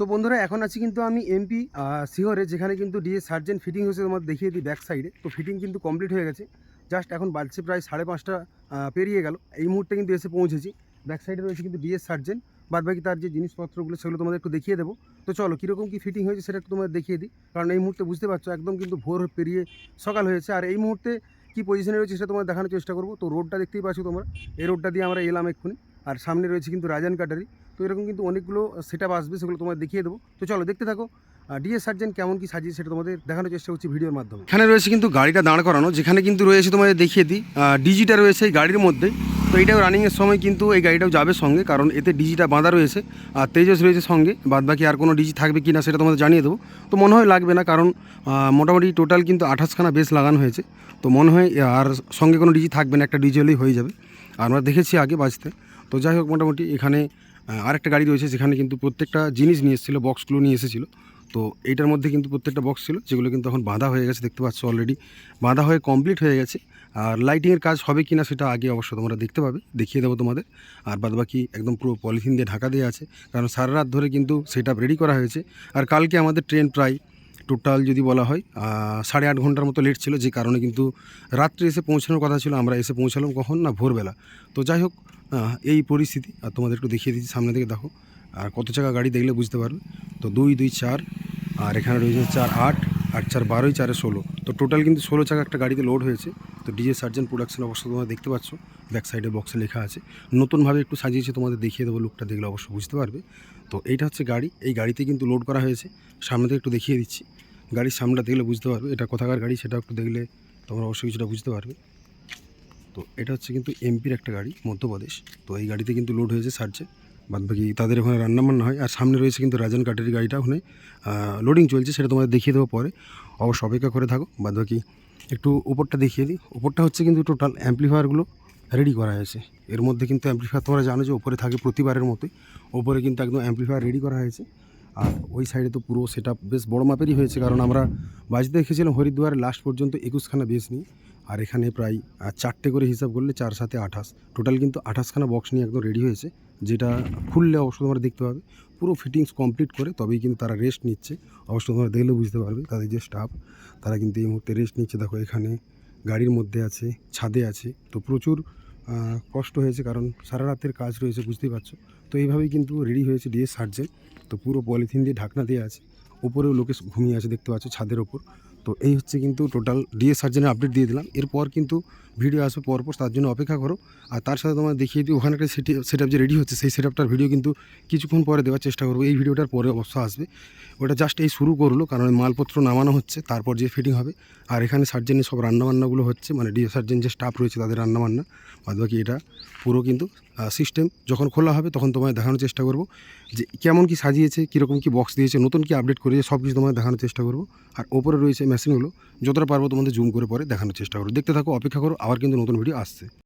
তো বন্ধুরা, এখন আছি কিন্তু আমি এমপি সিহরে যেখানে কিন্তু ডিএ সার্জেন্ট ফিটিং হয়েছে তোমার দেখিয়ে দিই ব্যাক সাইডে তো ফিটিং কিন্তু কমপ্লিট হয়ে গেছে। জাস্ট এখন বাজছে প্রায় সাড়ে পাঁচটা পেরিয়ে গেল। এই মুহূর্তে কিন্তু এসে পৌঁছেছি। ব্যাক সাইডে রয়েছে কিন্তু ডিএস সার্জেন্ট বাদ বাকি তার যে জিনিসপত্রগুলো, সেগুলো তোমাদের একটু দেখিয়ে দেবো। তো চলো, কীরকম কী ফিটিং হয়েছে সেটা একটু তোমাদের দেখিয়ে দিই। কারণ এই মুহূর্তে বুঝতে পারছ, একদম কিন্তু ভোর পেরিয়ে সকাল হয়েছে। আর এই মুহূর্তে কী পজিশনে রয়েছে সেটা তোমাদের দেখানোর চেষ্টা করব। তো রোডটা দেখতেই পাচ্ছ তোমরা। এই রোডটা দিয়ে আমরা এলাম এক্ষুনি। আর সামনে রয়েছে কিন্তু রাজান কাটারি তো এরকম কিন্তু অনেকগুলো সেট আসবে, সেগুলো তোমাদের দেখিয়ে দেবো। তো চলো দেখতে থাকো ডিএস সার্জেন্ট কেমন কি সাজিয়ে সেটা তোমাদের দেখানোর চেষ্টা করছি ভিডিওর মাধ্যমে। এখানে রয়েছে কিন্তু গাড়িটা দাঁড় করানো, যেখানে কিন্তু রয়েছে তোমাদের দেখিয়ে দিই ডিজিটা রয়েছে এই গাড়ির মধ্যে তো এইটাও রানিংয়ের সময় কিন্তু এই গাড়িটাও যাবে সঙ্গে, কারণ এতে ডিজিটা বাঁধা রয়েছে, আর তেজস রয়েছে সঙ্গে বাদ বাকি আর কোনো ডিজি থাকবে কি না সেটা তোমাদের জানিয়ে দেবো। তো মনে হয় লাগবে না, কারণ মোটামুটি টোটাল কিন্তু আঠাশখানা বেশ লাগানো হয়েছে। তো মনে হয় আর সঙ্গে কোনো ডিজি থাকবে না, একটা ডিজি হলেই হয়ে যাবে। আর আমরা দেখেছি আগে বাজতে তো যাই হোক, মোটামুটি এখানে আরেকটা গাড়ি রয়েছে যেখানে কিন্তু প্রত্যেকটা জিনিস নিয়ে এসেছিল বক্সগুলো নিয়ে এসেছিল। তো এইটার মধ্যে কিন্তু প্রত্যেকটা বক্স ছিল, যেগুলো কিন্তু এখন বাঁধা হয়ে গেছে, দেখতে পাচ্ছ অলরেডি বাঁধা হয়ে কমপ্লিট হয়ে গেছে। আর লাইটিংয়ের কাজ হবে কি না সেটা আগে অবশ্য তোমরা দেখতে পাবে, দেখিয়ে দেবো তোমাদের। আর বাদবাকি একদম পুরো পলিথিন দিয়ে ঢাকা দিয়ে আছে, কারণ সারা রাত ধরে কিন্তু সেটা রেডি করা হয়েছে। আর কালকে আমাদের ট্রেন প্রায় টোটাল যদি বলা হয় সাড়ে আট ঘণ্টার মতো লেট ছিল, যে কারণে কিন্তু রাত্রে এসে পৌঁছানোর কথা ছিল, আমরা এসে পৌঁছালাম কখন না, ভোরবেলা। তো যাই হোক এই পরিস্থিতি, আর তোমাদের একটু দেখিয়ে দিচ্ছি সামনে থেকে, দেখো। আর কত চাকা গাড়ি দেখলে বুঝতে পারবে? তো দুই দুই, চার, আর এখানে রয়েছে চার, আট আট চার, বারোই, চারে ষোলো। তো টোটাল কিন্তু ষোলো চাকা একটা গাড়িতে লোড হয়েছে। তো ডিজে সার্জেন্ট প্রোডাকশন অবশ্য তোমরা দেখতে পাচ্ছ ব্যাক সাইডে বক্সে লেখা আছে। নতুনভাবে একটু সাজিয়েছে, তোমাদের দেখিয়ে দেবো লুকটা দেখলে অবশ্য বুঝতে পারবে। তো এইটা হচ্ছে গাড়ি, এই গাড়িতে কিন্তু লোড করা হয়েছে। সামনে থেকে একটু দেখিয়ে দিচ্ছি। গাড়ির সামনেটা দেখলে বুঝতে পারবে, এটা কোথাকার গাড়ি সেটা একটু দেখলে তোমরা অবশ্যই কিছুটা বুঝতে পারবে। তো এটা হচ্ছে কিন্তু এমপির একটা গাড়ি, মধ্যপ্রদেশ। তো এই গাড়িতে কিন্তু লোড হয়েছে সার্চে বাদবাকি তাদের ওখানে রান্নাবান্না হয়। আর সামনে রয়েছে কিন্তু রাজন কাটের গাড়িটা ওখানে লোডিং চলছে, সেটা তোমাদের দেখিয়ে দেবো পরে। অবশ্য অপেক্ষা করে থাকো। বাদবাকি একটু উপরটা দেখিয়ে দিই। উপরটা হচ্ছে কিন্তু টোটাল অ্যাম্পলিফায়ারগুলো রেডি করা হয়েছে। এর মধ্যে কিন্তু অ্যাম্পলিফায়ার তোমরা জানো যে ওপরে থাকে প্রতিবারের মতোই। ওপরে কিন্তু একদম অ্যাম্পলিফায়ার রেডি করা হয়েছে। আর ওই সাইডে তো পুরো সেটা বেশ বড় মাপেরই হয়েছে, কারণ আমরা বাজতে দেখেছিলাম হরিদ্বার লাস্ট পর্যন্ত একুশখানা বেশ নিয়ে। আর এখানে প্রায় চারটে করে হিসাব করলে চার সাথে আঠাশ। টোটাল কিন্তু আঠাশখানা বক্স নিয়ে একদম রেডি হয়েছে, যেটা খুললে অবশ্য তোমরা দেখতে পাবে। পুরো ফিটিংস কমপ্লিট করে তবেই কিন্তু তারা রেস্ট নিচ্ছে। অবশ্য তোমরা দেখলে বুঝতে পারবে, তাদের যে স্টাফ তারা কিন্তু এই মুহূর্তে রেস্ট নিচ্ছে। দেখো এখানে গাড়ির মধ্যে আছে, ছাদে আছে। তো প্রচুর কষ্ট হয়েছে কারণ সারা রাতের কাজ রয়েছে, বুঝতেই পারছ। তো এইভাবেই কিন্তু রেডি হয়েছে ডিএস সার্জেন তো পুরো পলিথিন দিয়ে ঢাকনা দিয়ে আছে। উপরেও লোকে ঘুমিয়ে আছে, দেখতে পাচ্ছ ছাদের ওপর। তো এই হচ্ছে কিন্তু টোটাল ডিএস সার্জেনের আপডেট দিয়ে দিলাম। এরপর কিন্তু ভিডিও আসবে পরপর, তার জন্য অপেক্ষা করো। আর তার সাথে তোমার দেখিয়ে দিই, ওখানে একটা সেটি যে রেডি হচ্ছে, সেই সেট আপটার ভিডিও কিন্তু কিছুক্ষণ পরে দেওয়ার চেষ্টা করব। এই ভিডিওটার পরে অবশ্য আসবে। ওটা জাস্ট এই শুরু করল, কারণ মালপত্র নামানো হচ্ছে, তারপর যে ফিটিং হবে। আর এখানে সার্জেনের সব রান্নাবান্নাগুলো হচ্ছে মানে ডিএ সার্জেন যে স্টাফ রয়েছে, তাদের রান্নাবান্না। বাদ বাকি এটা পুরো কিন্তু সিস্টেম যখন খোলা হবে তখন তোমায় দেখানোর চেষ্টা করব যে কেমন কি সাজিয়েছে, কীরকম কি বক্স দিয়েছে, নতুন কি আপডেট করেছে সব কিছু তোমায় দেখানোর চেষ্টা করব। আর ওপরে রয়েছে মেশিনগুলো যতটা পারব তোমাদের জুম করে পরে দেখানোর চেষ্টা করব। দেখতে থাকো, অপেক্ষা করো, আবার কিন্তু নতুন ভিডিও আসছে।